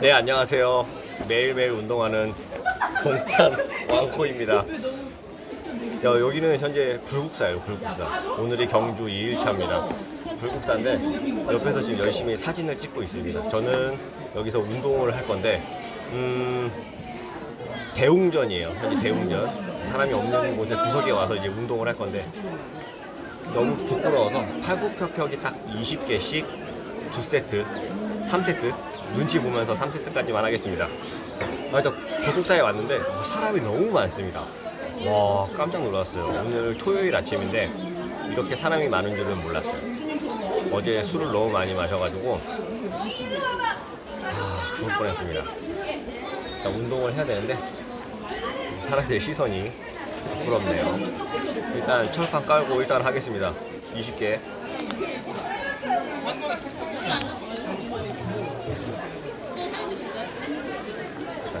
네 안녕하세요. 매일매일 운동하는 동탄 왕코입니다. 야, 여기는 현재 불국사예요 불국사. 오늘이 경주 2일차입니다. 불국사인데 옆에서 지금 열심히 사진을 찍고 있습니다. 저는 여기서 운동을 할 건데 음, 대웅전이에요. 현재 대웅전. 사람이 없는 곳에 구석에 와서 이제 운동을 할 건데 너무 부끄러워서 팔굽혀펴기 딱 20개씩 두 세트, 3세트 눈치 보면서 3세트까지만 하겠습니다. 아, 일단 불국사에 왔는데 사람이 너무 많습니다. 와 깜짝 놀랐어요. 오늘 토요일 아침인데 이렇게 사람이 많은 줄은 몰랐어요. 어제 술을 너무 많이 마셔가지고 아, 죽을 뻔했습니다. 일단 운동을 해야 되는데 사람들의 시선이 부끄럽네요. 일단 철판 깔고 일단 하겠습니다. 20개. 자,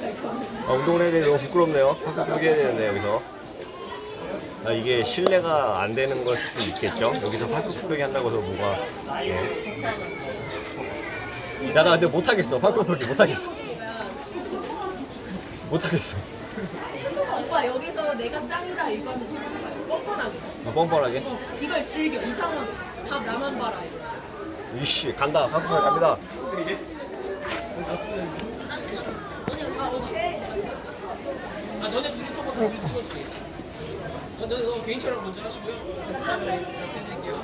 운동을 해야 되는데 너무 부끄럽네요. 팔굽혀펴기 해야 되는데 여기서. 아, 이게 신뢰가 안 되는 걸 수도 있겠죠. 여기서 팔굽혀펴기 한다고 해서 뭐가. 예. 야, 나 근데 못하겠어. 팔굽혀펴기 못하겠어. 못하겠어. 오빠 여기서 내가 짱이다 이거 하면 생각해봐요. 뻔뻔하게. 아, 뻔뻔하게. 어, 이걸 즐겨. 이 상황. 답 나만 봐라. 이거. 이씨, 간다. 팔굽혀펴기 갑니다. 아 너네 둘이 서고 다 찍어줄게. 너, 너, 너 개인 촬영 먼저 하시고요. 해드릴게요.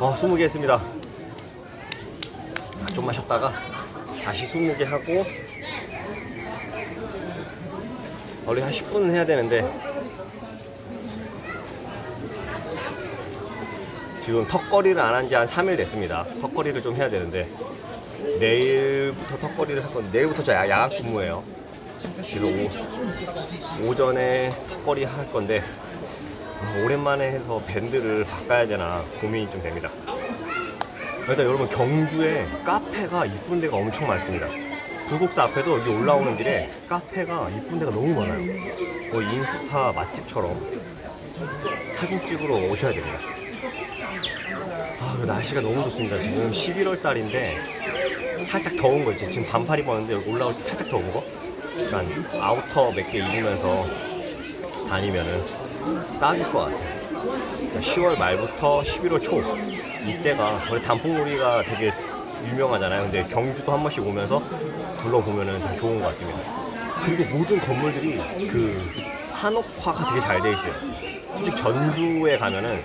어, 20개 했습니다. 아, 좀만 쉬었다가 다시 20개 하고 원래 한 10분은 해야 되는데 지금 턱걸이를 안 한 지 한 3일 됐습니다. 턱걸이를 좀 해야 되는데 내일부터 턱걸이를 할 건데 내일부터 저 야- 야간 근무예요. 지금 오, 오전에 턱걸이 할 건데 아, 오랜만에 해서 밴드를 바꿔야 되나 고민이 좀 됩니다. 일단 여러분 경주에 카페가 이쁜 데가 엄청 많습니다. 불국사 앞에도 여기 올라오는 길에 카페가 이쁜 데가 너무 많아요. 뭐 인스타 맛집처럼 사진 찍으러 오셔야 됩니다. 아, 그 날씨가 너무 좋습니다. 지금 11월 달인데 살짝 더운 거 있지. 지금 반팔 입었는데 여기 올라올 때 살짝 더운 거. 그러니까 아우터 몇 개 입으면서 다니면은 딱일 것 같아요. 자, 10월 말부터 11월 초 이때가 원래 단풍놀이가 되게 유명하잖아요. 근데 경주도 한 번씩 오면서 둘러보면은 되게 좋은 것 같습니다. 그리고 모든 건물들이 그 한옥화가 되게 잘 돼 있어요. 솔직히 전주에 가면은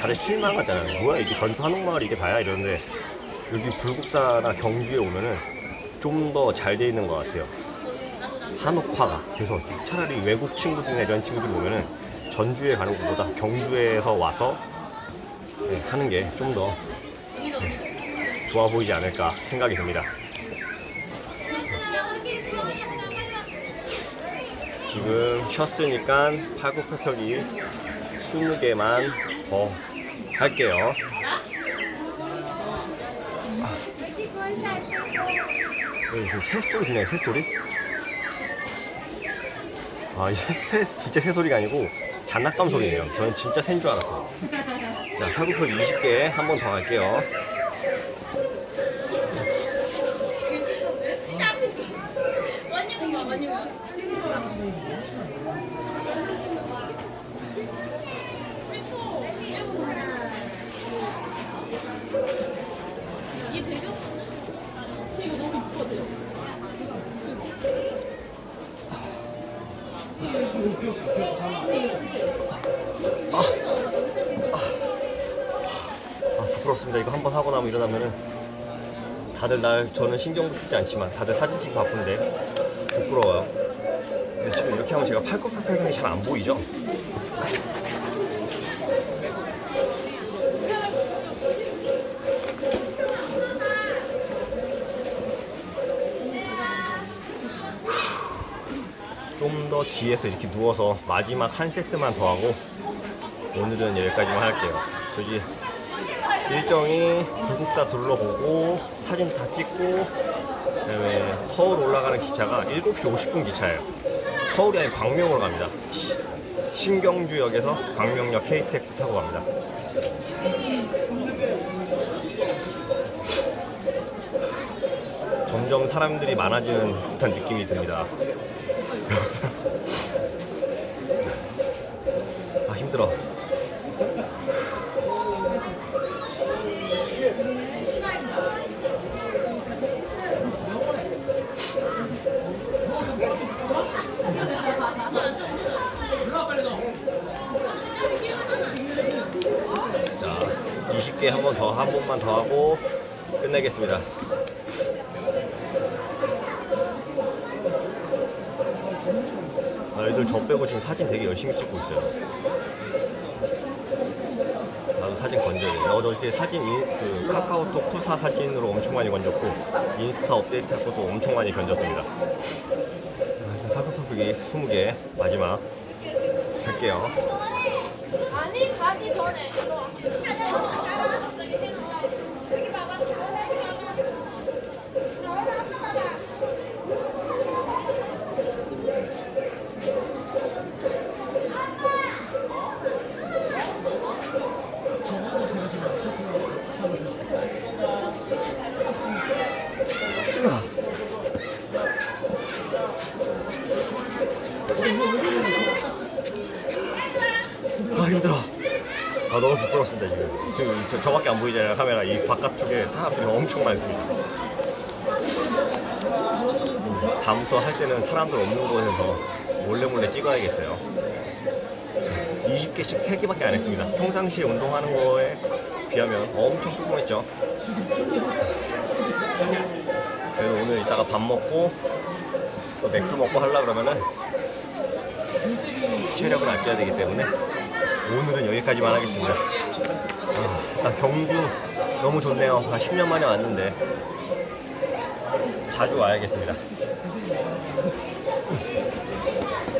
다들 실망하잖아요. 뭐야 이게 전주 한옥마을 이게 다야 이러는데 여기 불국사나 경주에 오면은 좀 더 잘 돼 있는 것 같아요. 한옥화가 그래서 차라리 외국 친구들이나 이런 친구들 보면은 전주에 가는 것보다 경주에서 와서 네, 하는 게 좀 더 좋아 보이지 않을까 생각이 듭니다. 지금 쉬었으니까 팔굽혀펴기 20개만 더 할게요. 지금 새소리 들려요, 새소리? 아, 이 새, 새, 진짜 새소리가 아니고 장난감 소리네요. 저는 진짜 새인 줄 알았어요. 자, 팔굽혀펴기 20개 한 번더 할게요. 진짜 아프지? 원님은 봐, 원님은. 부끄럽습니다. 이거 한번 하고 나면 일어나면은 다들 날 저는 신경도 쓰지 않지만 다들 사진 찍기 바쁜데 부끄러워요. 근데 지금 이렇게 하면 제가 팔굽혀펴기이 잘 안 보이죠? 좀 더 뒤에서 이렇게 누워서 마지막 한 세트만 더 하고 오늘은 여기까지만 할게요. 저기 일정이 불국사 둘러보고 사진 다 찍고 그다음에 서울 올라가는 기차가 7시 50분 기차예요. 서울이 아닌 광명으로 갑니다. 시- 신경주역에서 광명역 KTX 타고 갑니다. 점점 사람들이 많아지는 듯한 느낌이 듭니다. 아 힘들어. 올라와 빨리 너. 자, 20개 한번 더, 한 번만 더 하고 끝내겠습니다. 아, 애들 저 빼고 지금 사진 되게 열심히 찍고 있어요. 나도 사진 건져야 돼. 나 어저께 사진, 이- 그 카카오톡 푸사 사진으로 엄청 많이 건졌고, 인스타 업데이트 할 것도 엄청 많이 건졌습니다. 아, 일단 팔굽혀펴기 20개 마지막 할게요. 아니 가기 전에. 이거. 아 힘들어. 아 너무 부끄럽습니다 지금. 지금 저, 저밖에 안 보이잖아요 카메라 이 바깥쪽에 사람들이 엄청 많습니다. 음, 다음부터 할 때는 사람들 없는 곳에서 몰래 몰래 찍어야겠어요. 20개씩 3개밖에 안 했습니다. 평상시에 운동하는 거에 비하면 엄청 조금했죠. 그래도 오늘 이따가 밥 먹고 또 맥주 먹고 하려 그러면은 체력을 아껴야 되기 때문에 오늘은 여기까지만 하겠습니다. 아, 경주 너무 좋네요. 아, 10년 만에 왔는데 자주 와야겠습니다.